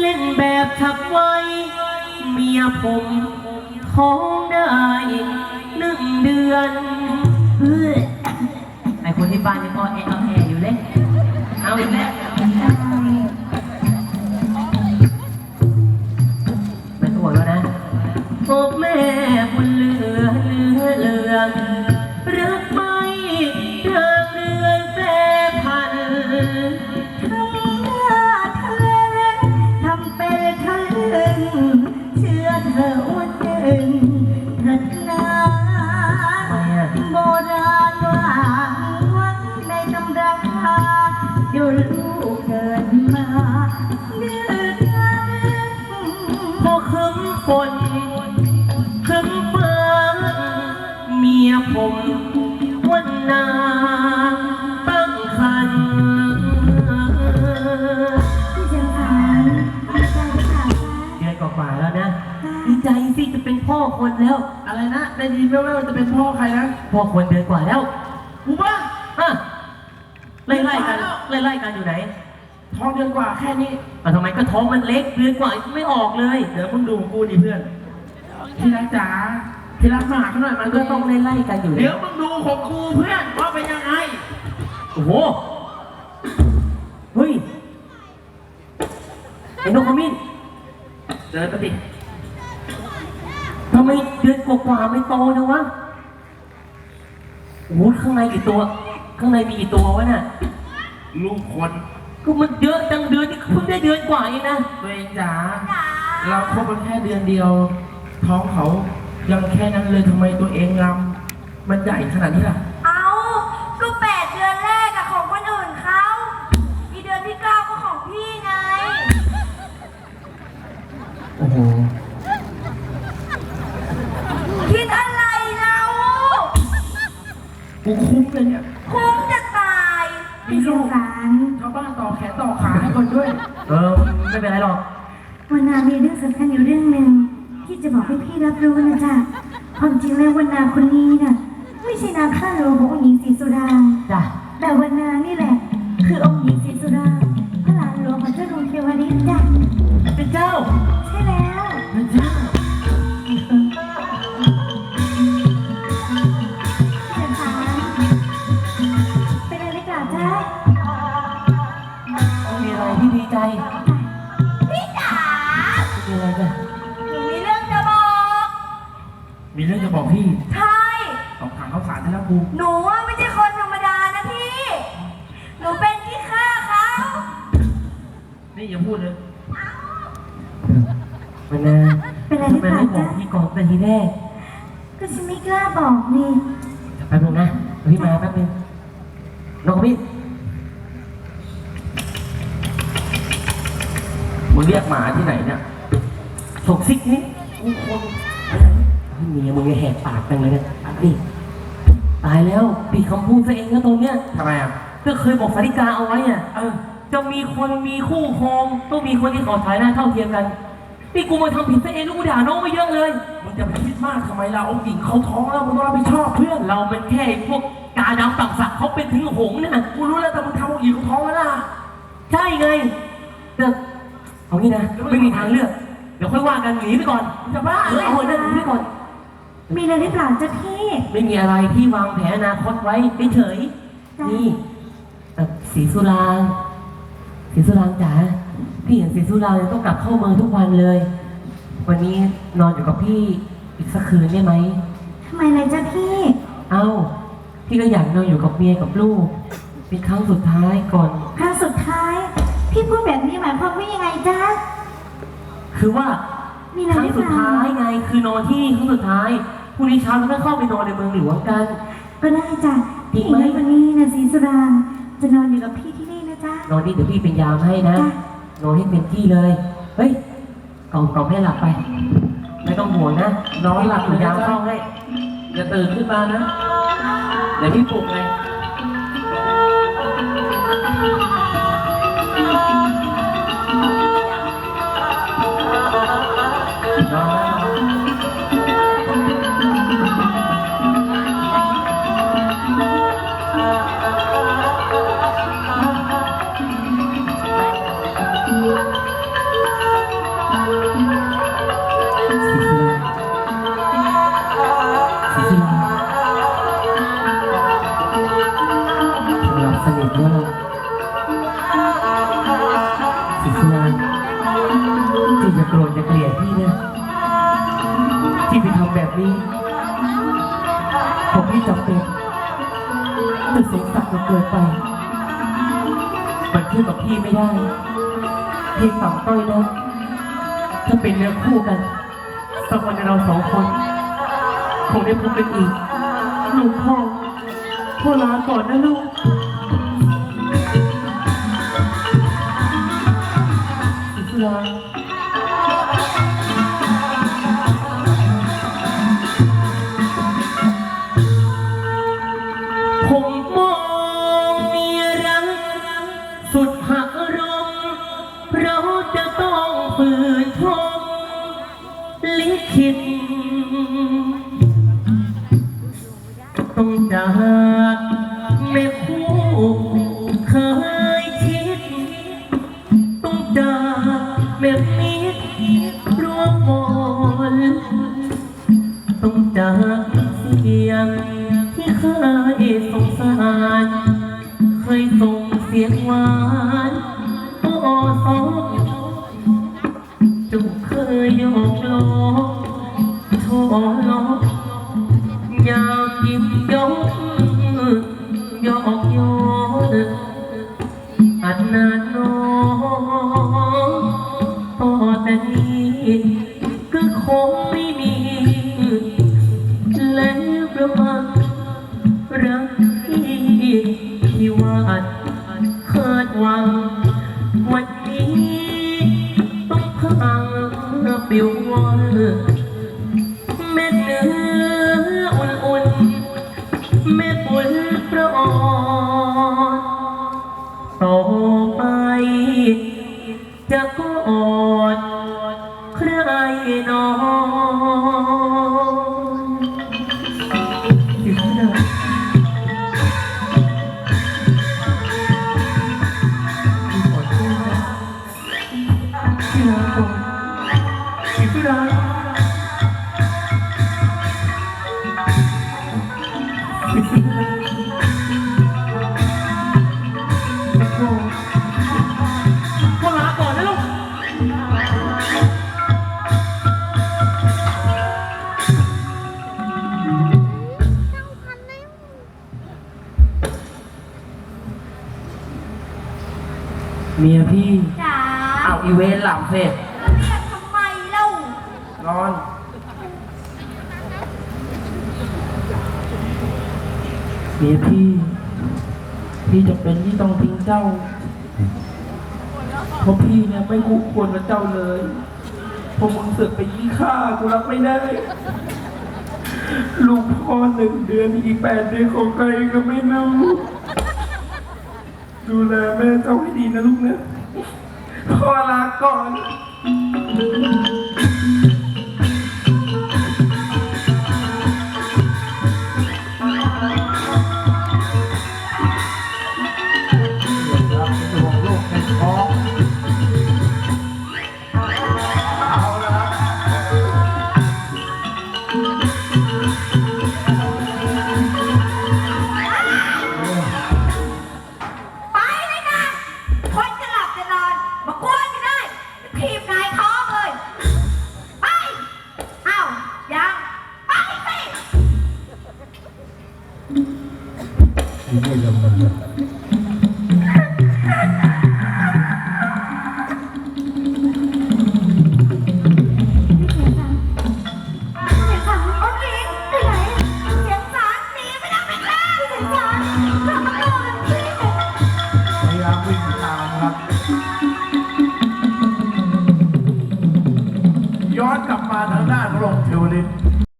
เล่นแบบฉับไวเมียผมท้องได้หนึ่งเดือนเฮ้ยไอคนที่บ้านนี่ก็แอเอาแออยู่เลย เอาอีกแล้ว ว่าหนึ่งเถิดนาทำไมอะโบราณว่าวัดในตำราอยู่ลูกเกิดมาเดือดร้อนพอคืนฝนคืนฟ้าเมียผมวันนา ดีใจสิจะเป็นพ่อคนแล้ว อะไรนะได้ยินแว่วๆจะเป็นพ่อใครนะพ่อคนเดือนกว่าแล้วกูบ้าฮะไล่ๆกันไล่ๆกันอยู่ไหน ท้องเดือนกว่าแค่นี้อะทำไมก็ท้องมันเล็กเดือนกว่าไม่ออกเลยเดี๋ยวมึงดูกูดิเพื่อนที่รักจ๋าที่รักมาหาเขาหน่อยมันก็ต้องไล่ๆกันอยู่แล้เดี๋ยววมึงดูของกูเพื่อนว่าเป็นยังไงโอ้โหเฮ้ยไอ้นกขมิ้นเดินไปดิทำ ไมเดือนกว่าๆไม่โตจังวะโอ้โหข้างในกี่ตัว ข้างในมีกี่ตัววะน่ะลูกคนก็มันเยอะจังเดือนนี่เพิ่งได้เดือนกว่าเองนะตัวเองจ๋าเราคบกันแค่เดือนเดียว ท้องเขายังแค่นั้นเลยทำไมตัวเองลำมันใหญ่ขนาดนี้ล่ะ เอาก็แปดเดือนแรกอะของคนอื่นเขาอีเดือนที่เก้าก็ของพี่ไง โอ้โห กูคุ้มเลยเนี่ยคุ้มจะตายมีลูกสารชาวบ้านต่อแขนต่อขาให้คนด้วย เออ ไม่เป็นไรหรอก วันนามีเรื่องสำคัญอยู่เรื่องหนึ่งที่จะบอกให้พี่รับรู้นะจ๊ะความจริงแล้ววันนาคนนี้น่ะ ไม่ใช่นางข้าหลวงขององค์หญิงศรีสุดาจ้ะแต่วันนานี่แหละ นี่อย่าพูดเลยมันนะเป็นอะไรทำหรือไมเปล่าไม่บอจ๊ะกพี่ก่อนเป็นทีแรกก็ฉันไม่กล้าบอกนี่แป๊บนึงนะเดี๋ยวพี่มาแป๊บนึงน้องพี่มึงเรียกหมาที่ไหนเนี่ยถกซิกนี่กูคนเมียมึงแหกปากจังเลยเนี่ยนี่ตายแล้วปีคำพูดซะเองนะตรงเนี้ยทำไมอะก็เคยบอกสาริกาเอาไว้อะเออ จะมีคนมีคู่ครองต้องมีคนที่ขอถ่ายหน้าเท่าเทียมกันนี่กูมาทำผิดซะเองแล้วกูด่าน้องไปเยอะเลยมึงจะไปคิดมากทำไมเราองค์หญิงเขาท้องแล้วมึงต้องรับผิดชอบเพื่อนเราเป็นแค่ไอ้พวกกาดำตักสักเขาเป็นถึงหงส์นะกูรู้แล้วแต่มึงทำองค์หญิงเขาท้องแล้วนะใช่ไงแต่เอางี้นะไม่มีทางเลือกเดี๋ยวค่อยว่ากันหนีไปก่อนมึงจะบ้าเอเลอยเอาเถอะหนีไปก่อน มีอะไรหรือเปล่าจ๊ะพี่ ไม่มีอะไรพี่วางแผนอนาคตไว้เฉยๆนี่เอ่อสีสุราง สีสุรางจ๋าพี่เห็นสีสุรางเนี่ยต้องกลับเข้าเมืองทุกวันเลย วันนี้นอนอยู่กับพี่อีกสักคืนได้ไหมทำไมเลยจ๊ะพี่ เอ้า พี่ก็อยากนอนอยู่กับเมียกับลูกเป็นครั้งสุดท้ายก่อน ครั้งสุดท้าย พี่พูดแบบนี้หมายความว่ายังไงจ๊ะ คือว่ามีอะไรครั้หงรือสุดเปล่าท้ายไง คือนอนที่นี่ครั้งสุดท้ายพรุ่งนี้เช้าเราก็เข้าไปนอนในเมืองหลวงกัน ก็ได้จ้ะจริพี่งไหมงั้นวันนี้นะสีสุดาจะนอนอยู่กับพี่ที่ นี่นะจ๊ะนอนนี่เดี๋ยวพี่เป็นยามให้นะจ้ะนอนให้เต็มที่เลย เฮ้ยกล่อมกล่อมให้หลับไป ไม่ต้องห่วงนะ นอนหลับเลยยานะมจ๊ะเข้าให้อย่าตื่นขึ้นมานะ เดี๋ยวพี่ปลุกไง นี้ ผมพี่จำเป็นจะเสียงสัตว์มันเกินไป มันเทียบกับพี่ไม่ได้พี่ต่ำต้อยนะถ้าเป็นเนื้อคู่กันสักวันเราสองคนคงได้พบกันอีกลูกพ่อพ่อลาก่อนนะลูก เราจะต้องฝืนทนลิขิตต้องจาก ยาวยิ้มยกยอกโยนอันนาโนต่อแต่นี้ก็คงไม่ ต่อไป จะกอดใครนอนถึงขนาดที่ขอโทษนะที่ลาก่อนที่ลาพ่ อาอีเวนต์หลับเสร็จเรียกทำไมเล่านอนเมียพี่ พี่จะเป็นที่ต้องทิ้งเจ้า เพราะพี่เนี่ยไม่คู่ควรกับเจ้าเลยเพราะมึงเสือกไปยี่ฆ่ากูรับไม่ได้ ลูกพ่อหนึ่งเดือนอีกแปดเดือนของใครก็ไม่รู้ ดูแลแม่เจ้าให้ดีนะลูกนะ พอลาก่อน Gracias.